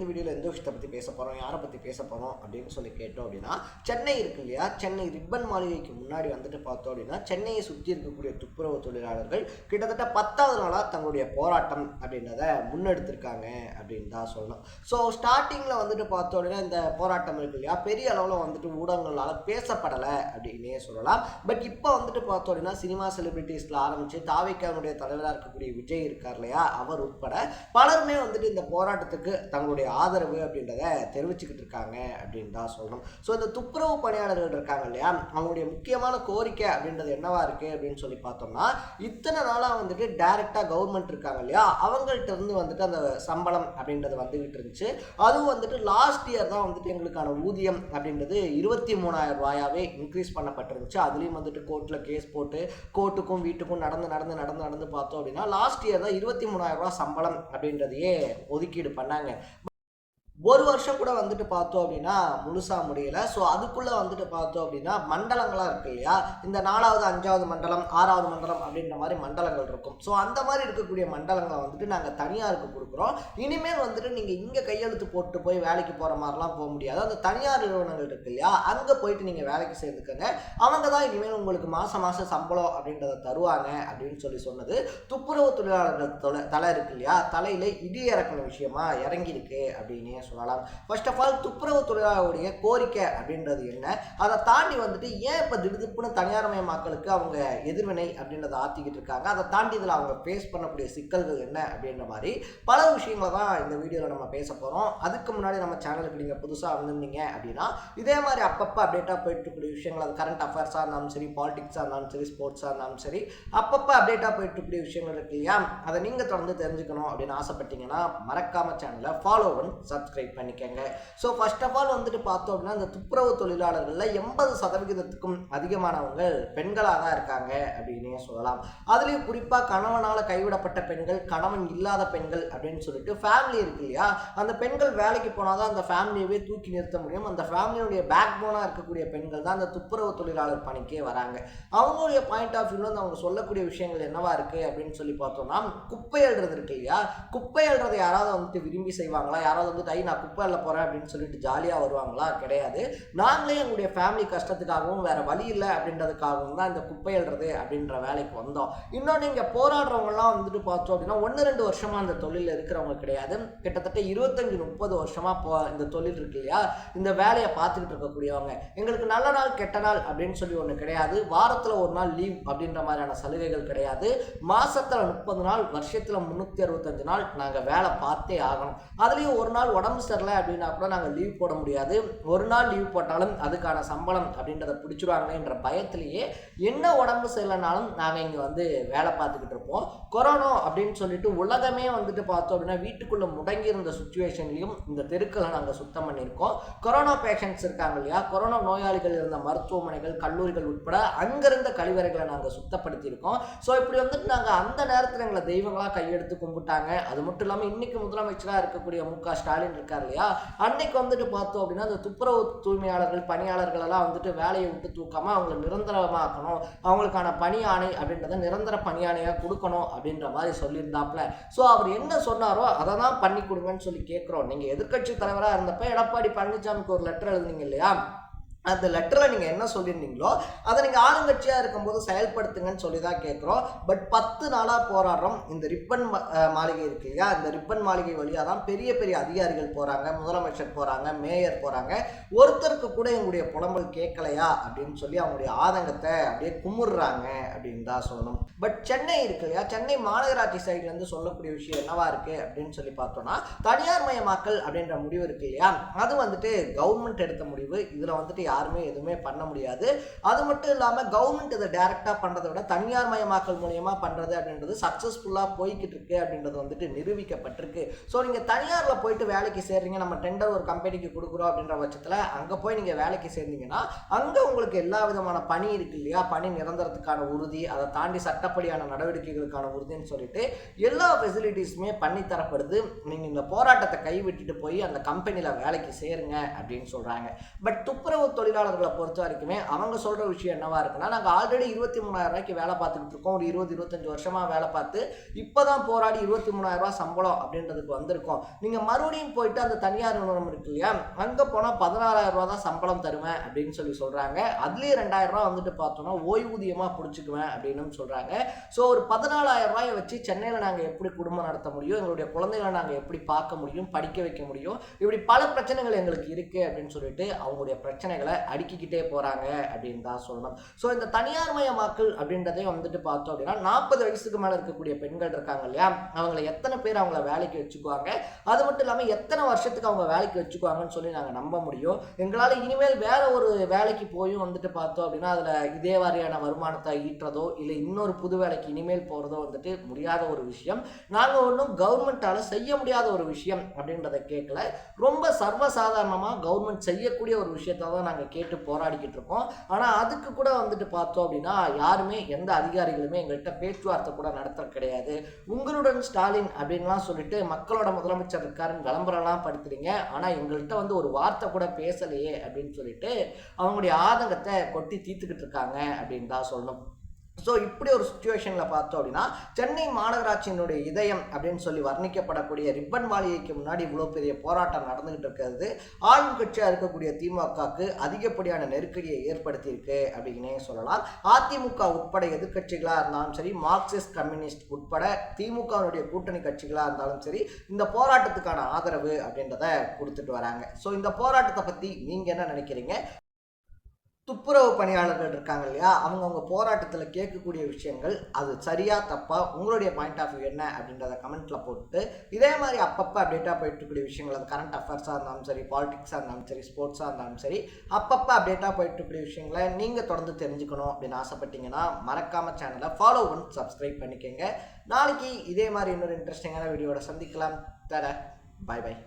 இந்த வீடியோவில் எந்த விஷயத்தை பற்றி பேச போகிறோம் யாரை பற்றி பேச போகிறோம் அப்படின்னு சொல்லி கேட்டோம் அப்படின்னா சென்னை இருக்கு இல்லையா? சென்னை ரிப்பன் மாளிகைக்கு முன்னாடி வந்துட்டு பார்த்தோம் அப்படின்னா சென்னையை சுற்றி இருக்கக்கூடிய துப்புரவு தொழிலாளர்கள் கிட்டத்தட்ட பத்தாவது நாளாக தங்களுடைய போராட்டம் அப்படின்றத முன்னெடுத்திருக்காங்க அப்படின்னு தான் சொல்லணும். ஸோ ஸ்டார்டிங்கில் வந்துட்டு பார்த்தோம் அப்படின்னா இந்த போராட்டம் இருக்கு இல்லையா? பெரிய அளவில் வந்துட்டு ஊடகங்களால் பேசப்படலை அப்படின்னே சொல்லலாம். பட் இப்போ வந்துட்டு பார்த்தோம் அப்படின்னா சினிமா செலிபிரிட்டிஸில் ஆரம்பித்து தாவைக்கானுடைய தலைவராக இருக்கக்கூடிய விஜய் இருக்கார் இல்லையா? அவர் உட்பட பலருமே வந்துட்டு இந்த போராட்டத்துக்கு தங்களுடைய ஆதரவு அப்படின்றத தெரிவிச்சுக்கிட்டு இருக்காங்க அப்படின்னு தான் சொல்லணும். ஸோ இந்த துப்புரவு பணியாளர்கள் இருக்காங்க இல்லையா? அவங்களுடைய முக்கியமான கோரிக்கை அப்படின்றது என்னவா இருக்கு அப்படின்னு சொல்லி பார்த்தோம்னா இத்தனை நாளாக வந்துட்டு டைரெக்டாக கவர்மெண்ட் இருக்காங்க இல்லையா? அவங்கள்ட்ட இருந்து வந்துட்டு அந்த சம்பளம் அப்படின்றது வந்துகிட்டு இருந்துச்சு. அதுவும் வந்துட்டு லாஸ்ட் இயர் தான் வந்துட்டு எங்களுக்கான ஊதியம் அப்படின்றது இருபத்தி மூணாயிரம் ரூபாயாவே இன்க்ரீஸ் பண்ணப்பட்டிருந்துச்சு. அதுலேயும் வந்துட்டு கோர்ட்டில் கேஸ் போட்டு கோர்ட்டுக்கும் வீட்டுக்கும் நடந்து நடந்து நடந்து நடந்து பார்த்தோம் அப்படின்னா லாஸ்ட் இயர் தான் இருபத்தி மூணாயிரம் ரூபாய் சம்பளம் அப்படின்றதையே ஒதுக்கீடு பண்ணாங்க. ஒரு வருஷம் கூட வந்துட்டு பார்த்தோம் அப்படின்னா முழுசாக முடியல. ஸோ அதுக்குள்ளே வந்துட்டு பார்த்தோம் அப்படின்னா மண்டலங்களாக இருக்கு இல்லையா? இந்த நாலாவது அஞ்சாவது மண்டலம் ஆறாவது மண்டலம் அப்படின்ற மாதிரி மண்டலங்கள் இருக்கும். ஸோ அந்த மாதிரி இருக்கக்கூடிய மண்டலங்களை வந்துட்டு நாங்கள் தனியாருக்கு கொடுக்குறோம். இனிமேல் வந்துட்டு நீங்கள் இங்கே கையெழுத்து போட்டு போய் வேலைக்கு போகிற மாதிரிலாம் போக முடியாது. அந்த தனியார் நிறுவனங்கள் இருக்கு இல்லையா? அங்கே போயிட்டு நீங்கள் வேலைக்கு சேர்ந்துக்கங்க. அவங்க தான் இனிமேல் உங்களுக்கு மாதம் மாதம் சம்பளம் அப்படின்றத தருவாங்க அப்படின்னு சொல்லி சொன்னது. துப்புரவு தொழிலாளர்கள் தலை தலை இருக்கு இல்லையா? தலையில் இடி இறக்கின விஷயமா இறங்கியிருக்கு அப்படின்னு சொல்லலாம். ஃபர்ஸ்ட் ஆஃப் ஆல் துப்புரவு தொழிலாளருடைய கோரிக்கை அப்படின்றது என்ன? அதை தாண்டி வந்துட்டு ஏன் இப்போ திடுதிப்புன்னு தனியார் மக்களுக்கு அவங்க எதிர்வினை அப்படின்றத ஆற்றிக்கிட்டு இருக்காங்க? அதை தாண்டி இதில் அவங்க ஃபேஸ் பண்ணக்கூடிய சிக்கல்கள் என்ன அப்படின்ற மாதிரி பல விஷயங்களை தான் இந்த வீடியோவில் நம்ம பேச போகிறோம் அதுக்கு முன்னாடி நம்ம சேனலுக்கு நீங்கள் புதுசாக வந்திருந்தீங்க அப்படின்னா இதே மாதிரி அப்பப்போ அப்டேட்டாக போயிட்டு இருக்கக்கூடிய விஷயங்கள் அது கரண்ட் அஃபேர்ஸாக இருந்தாலும் சரி பாலிடிக்ஸாக இருந்தாலும் சரி ஸ்போர்ட்ஸாக இருந்தாலும் சரி அப்பப்போ அப்டேட்டாக போயிட்டு இருக்கக்கூடிய விஷயங்கள் இருக்கு இல்லையா? அதை நீங்கள் தொடர்ந்து தெரிஞ்சுக்கணும் அப்படின்னு ஆசைப்பட்டீங்கன்னா மறக்காம சேனலை ஃபாலோ பண்ணி சப்ஸ்கிரைப் பண்ணிக்கங்க. ஸோ ஃபர்ஸ்ட் ஆஃப் ஆல் வந்துட்டு பார்த்தோம் அப்படின்னா இந்த துப்புரவு தொழிலாளர்களில் எண்பது சதவிகிதத்துக்கும் அதிகமானவங்க பெண்களாக தான் இருக்காங்க அப்படின்னே சொல்லலாம். அதுலேயும் குறிப்பாக கணவனால் கைவிடப்பட்ட பெண்கள் கணவன் இல்லாத பெண்கள் அப்படின்னு சொல்லிட்டு ஃபேமிலி இருக்கு இல்லையா? அந்த பெண்கள் வேலைக்கு போனால் தான் அந்த ஃபேமிலியவே தூக்கி நிறுத்த முடியும். அந்த ஃபேமிலியுடைய பேக் போனாக இருக்கக்கூடிய பெண்கள் தான் அந்த துப்புரவு தொழிலாளர் பணிக்கே வராங்க. அவங்களுடைய பாயிண்ட் ஆஃப் வியூவில் வந்து அவங்க சொல்லக்கூடிய விஷயங்கள் என்னவா இருக்குது அப்படின்னு சொல்லி பார்த்தோம்னா குப்பை எழுறது இருக்கு இல்லையா? குப்பை எழுறதை யாராவது வந்துட்டு விரும்பி செய்வாங்களா? யாராவது வந்துட்டு ஐ நான் குப்பை போகிறேன் அப்படின்னு சொல்லிட்டு ஜாலியாக வருவாங்களா? கிடையாது. நாங்களே எங்களுடைய ஃபேமிலி கஷ்டத்துக்காகவும் வேற வழி இல்லை அப்படின்றதுக்காகவும் தான் இந்த குப்பை எழுறது அப்படின்ற வேலைக்கு வந்தோம். இன்னொன்று இங்கே போராடுறவங்கலாம் வந்துட்டு பார்த்தோம் அப்படின்னா ஒன்று ரெண்டு வருஷமாக அந்த தொழிலில் இருக்கிறவங்க கிடையாது. கிட்டத்தட்ட இருபத்தஞ்சி முப்பது வருஷமாக போ இந்த தொழில் இருக்கு இல்லையா? இந்த வேலையை பார்த்துக்கிட்டு இருக்கக்கூடியவங்க. எங்களுக்கு நல்ல நாள் கெட்ட நாள் அப்படின்னு சொல்லி ஒன்று கிடையாது. வாரத்தில் ஒரு நாள் லீவ் அப்படின்ற மாதிரியான சலுகைகள் கிடையாது. மாசத்துல முப்பது நாள் வருஷத்தில் முந்நூற்றி அறுபத்தஞ்சு நாள் நாங்கள் வேலை பார்த்தே ஆகணும். அதுலேயும் ஒரு நாள் உடம்பு சரியில்லை அப்படின்னா கூட நாங்கள் லீவ் போட முடியாது. ஒரு நாள் லீவ் போட்டாலும் அதுக்கான சம்பளம் அப்படின்றத பிடிச்சிருவாங்களேன்ற பயத்திலேயே என்ன உடம்பு சரியில்லைனாலும் நாங்கள் இங்கே வந்து வேலை பார்த்துக்கிட்டு இருப்போம். கொரோனா அப்படின்னு சொல்லிட்டு உலகமே வந்துட்டு பார்த்தோம் அப்படின்னா வீட்டுக்குள்ளே முடங்கி இருந்த சுச்சுவேஷன்லையும் இந்த தெருக்களை நாங்கள் சுத்தம் பண்ணியிருக்கோம். கொரோனா பேஷண்ட்ஸ் இருக்காங்க இல்லையா? கொரோனா நோயாளிகள் இருந்த மருத்துவமனைகள் கல்லூரிகள் உட்பட அங்கிருந்த கழிவறைகளை நாங்கள் சுத்தப்படுத்தியிருக்கோம். ஸோ இப்படி வந்துட்டு நாங்கள் அந்த நேரத்தில் எங்களை தெய்வங்களாக கையெடுத்து கும்பிட்டாங்க. அது மட்டும் இல்லாமல் இன்னைக்கு முதலமைச்சராக இருக்கக்கூடிய மு க ஸ்டாலின் இருக்கார் இல்லையா? அன்னைக்கு வந்துட்டு பார்த்தோம் அப்படின்னா அந்த துப்புரவு தூய்மையாளர்கள் பணியாளர்கள் எல்லாம் வந்துட்டு வேலையை விட்டு தூக்காம அவங்க நிரந்தரமாக்கணும். அவங்களுக்கான பணியாணை அப்படின்றத நிரந்தர பணியாணையாக கொடுக்கணும் அப்படின்ற மாதிரி சொல்லியிருந்தாப்புல. ஸோ அவர் என்ன சொன்னாரோ அதை தான் பண்ணி கொடுங்கன்னு சொல்லி கேட்குறோம். நீங்கள் எதிர்க்கட்சி தலைவராக இருந்தப்ப எடப்பாடி பழனிசாமிக்கு ஒரு லெட்டர் எழுதுனீங்க இல்லையா? அந்த லெட்டரில் நீங்கள் என்ன சொல்லியிருந்தீங்களோ அதை நீங்கள் ஆளுங்கட்சியாக இருக்கும்போது செயல்படுத்துங்கன்னு சொல்லி தான் கேட்குறோம். பட் பத்து நாளாக போராடுறோம். இந்த ரிப்பன் மாளிகை இருக்கு இல்லையா? இந்த ரிப்பன் மாளிகை வழியாக தான் பெரிய பெரிய அதிகாரிகள் போகிறாங்க முதலமைச்சர் போகிறாங்க மேயர் போகிறாங்க ஒருத்தருக்கு கூட எங்களுடைய புலம்பல் கேட்கலையா? அப்படின்னு சொல்லி அவங்களுடைய ஆதங்கத்தை அப்படியே குமுறுறாங்க அப்படின்னு தான் சொல்லணும். பட் சென்னை இருக்கு இல்லையா? சென்னை மாநகராட்சி சைட்லேருந்து சொல்லக்கூடிய விஷயம் என்னவா இருக்குது அப்படின்னு சொல்லி பார்த்தோம்னா தனியார் மயமாக்கல் அப்படின்ற முடிவு இருக்கு இல்லையா? அது வந்துட்டு கவர்மெண்ட் எடுத்த முடிவு. இதில் வந்துட்டு யாருமே எதுவுமே பண்ண முடியாது. அது மட்டும் இல்லாமல் கவர்மெண்ட் இதை டைரெக்டாக பண்ணுறதை விட தனியார் மயமாக்கல் மூலியமாக பண்ணுறது அப்படின்றது சக்ஸஸ்ஃபுல்லாக போய்கிட்டு இருக்கு அப்படின்றது வந்துட்டு நிரூபிக்கப்பட்டிருக்கு. ஸோ நீங்கள் தனியாரில் போயிட்டு வேலைக்கு சேர்றீங்க நம்ம டெண்டர் ஒரு கம்பெனிக்கு கொடுக்குறோம் அப்படின்ற பட்சத்தில் அங்கே போய் நீங்கள் வேலைக்கு சேர்ந்தீங்கன்னா அங்கே உங்களுக்கு எல்லா விதமான பணி இருக்கு இல்லையா? பணி நிரந்தரத்துக்கான உறுதி அதை தாண்டி சட்டப்படியான நடவடிக்கைகளுக்கான உறுதின்னு சொல்லிட்டு எல்லா ஃபெசிலிட்டிஸுமே பண்ணி தரப்படுது. நீங்கள் இந்த போராட்டத்தை கைவிட்டுட்டு போய் அந்த கம்பெனியில் வேலைக்கு சேருங்க அப்படின்னு சொல்கிறாங்க பட் துப்புரவு தொழிலாளர்களை பொறுத்த வரைக்குமே அவங்க சொல்கிற விஷயம் என்னவா இருக்குன்னா நாங்கள் ஆல்ரெடி இருபத்தி மூணாயிரம் ரூபாய்க்கு வேலை பார்த்துக்கிட்டு இருக்கோம். ஒரு இருபது இருபத்தஞ்சு வருஷமாக வேலை பார்த்து இப்போ தான் போராடி இருபத்தி மூணாயிரம் சம்பளம் அப்படின்றதுக்கு வந்திருக்கோம். நீங்கள் மறுபடியும் போயிட்டு அந்த தனியார் நிறுவனம் இருக்கு இல்லையா அங்கே போனால் பதினாறாயிரம் ரூபா தான் சம்பளம் தருவேன் அப்படின்னு சொல்லி சொல்கிறாங்க அதுலேயே ரெண்டாயிரம் ரூபா வந்துட்டு பார்த்தோன்னா ஓய்வூதியமாக பிடிச்சிக்குவேன் அப்படின்னு சொல்கிறாங்க ஸோ ஒரு பதினாலாயிரம் ரூபாயை வச்சு சென்னையில் நாங்கள் எப்படி குடும்பம் நடத்த முடியும் எங்களுடைய குழந்தைகளை நாங்கள் எப்படி பார்க்க முடியும் படிக்க வைக்க முடியும் இப்படி பல பிரச்சனைகள் எங்களுக்கு இருக்குது அப்படின்னு சொல்லிட்டு அவங்களுடைய பிரச்சனைகளை அடுக்கிக்கிட்டே போகிறாங்க அப்படின்னு தான் சொல்லணும். ஸோ இந்த தனியார் மயமாக்கல் அப்படின்றதையும் வந்துட்டு பார்த்தோம் அப்படின்னா நாற்பது வயசுக்கு மேலே இருக்கக்கூடிய பெண்கள் இருக்காங்க இல்லையா? அவங்கள எத்தனை பேர் அவங்கள வேலைக்கு வச்சுக்குவாங்க? அது மட்டும் இல்லாமல் எத்தனை வருஷத்துக்கு அவங்க வேலைக்கு வச்சுக்குவாங்கன்னு சொல்லி நாங்கள் நம்ப முடியும். எங்களால் இனிமேல் வேற ஒரு வேலைக்கு போயும் வந்துட்டு பார்த்தோம் அப்படின்னா அதில் இதே மாதிரியான வருமானத்தை ஈட்டுறதோ இல்லை இன்னொரு புது வேலைக்கு இனிமேல் போகிறதோ வந்துட்டு முடியாத ஒரு விஷயம். நாங்கள் ஒன்றும் கவர்மெண்ட்டால் செய்ய முடியாத ஒரு விஷயம் அப்படின்றத கேட்கல ரொம்ப சர்வசாதாரணமாக கவர்மெண்ட் செய்யக்கூடிய ஒரு விஷயத்தை தான் நாங்கள் கேட்டு போராடிக்கிட்டு இருக்கோம் ஆனால் அதுக்கு கூட வந்துட்டு பார்த்தோம் அப்படின்னா யாருமே எந்த அதிகாரிகளுமே எங்கள்கிட்ட பேச்சுவார்த்தை கூட நடத்துறது கிடையாது. உங்களுடன் ஸ்டாலின் அப்படின்லாம் சொல்லிட்டு மக்களோட முதலமைச்சர் இருக்காருன்னு விளம்பரம்லாம் படுத்துறீங்க. ஆனால் எங்கள்கிட்ட வந்து ஒரு வார்த்தை கூட பேசலையே அப்படின்னு சொல்லிட்டு அவங்களுடைய ஆதங்கத்தை கொட்டி தீர்த்துக்கிட்டு இருக்காங்க அப்படின்னு தான் சொல்லணும். ஸோ இப்படி ஒரு சுச்சுவேஷனில் பார்த்தோம் அப்படின்னா சென்னை மாநகராட்சியினுடைய இதயம் அப்படின்னு சொல்லி வர்ணிக்கப்படக்கூடிய ரிப்பன் மாளிகைக்கு முன்னாடி இவ்வளோ பெரிய போராட்டம் நடந்துகிட்டு இருக்கிறது. ஆளும் கட்சியாக இருக்கக்கூடிய திமுகவுக்கு அதிகப்படியான நெருக்கடியை ஏற்படுத்தியிருக்கு அப்படின்னே சொல்லலாம். அதிமுக உட்பட எதிர்க்கட்சிகளாக இருந்தாலும் சரி மார்க்சிஸ்ட் கம்யூனிஸ்ட் உட்பட திமுகவினுடைய கூட்டணி கட்சிகளாக இருந்தாலும் சரி இந்த போராட்டத்துக்கான ஆதரவு அப்படின்றத கொடுத்துட்டு வராங்க. ஸோ இந்த போராட்டத்தை பற்றி நீங்கள் என்ன நினைக்கிறீங்க? துப்புரவு பணியாளர்கள் இருக்காங்க இல்லையா? அவங்கவுங்க போராட்டத்தில் கேட்கக்கூடிய விஷயங்கள் அது சரியா தப்பா உங்களுடைய பாயிண்ட் ஆஃப் வியூ என்ன அப்படின்றத கமெண்ட்ல போட்டு இதே மாதிரி அப்பப்போ அப்டேட்டாக போயிட்டு இருக்கக்கூடிய விஷயங்கள் அது கரண்ட் அஃபேர்ஸாக இருந்தாலும் சரி பாலிடிக்ஸாக இருந்தாலும் சரி ஸ்போர்ட்ஸாக இருந்தாலும் சரி அப்பப்போ அப்டேட்டாக போயிட்டு இருக்கக்கூடிய விஷயங்களை நீங்கள் தொடர்ந்து தெரிஞ்சுக்கணும் அப்படின்னு ஆசைப்பட்டீங்கன்னா மறக்காம சேனலை ஃபாலோ பண்ணி சப்ஸ்கிரைப் பண்ணிக்கோங்க. நாளைக்கு இதே மாதிரி இன்னொரு இன்ட்ரெஸ்டிங்கான வீடியோட சந்திக்கலாம். தர பாய் பாய்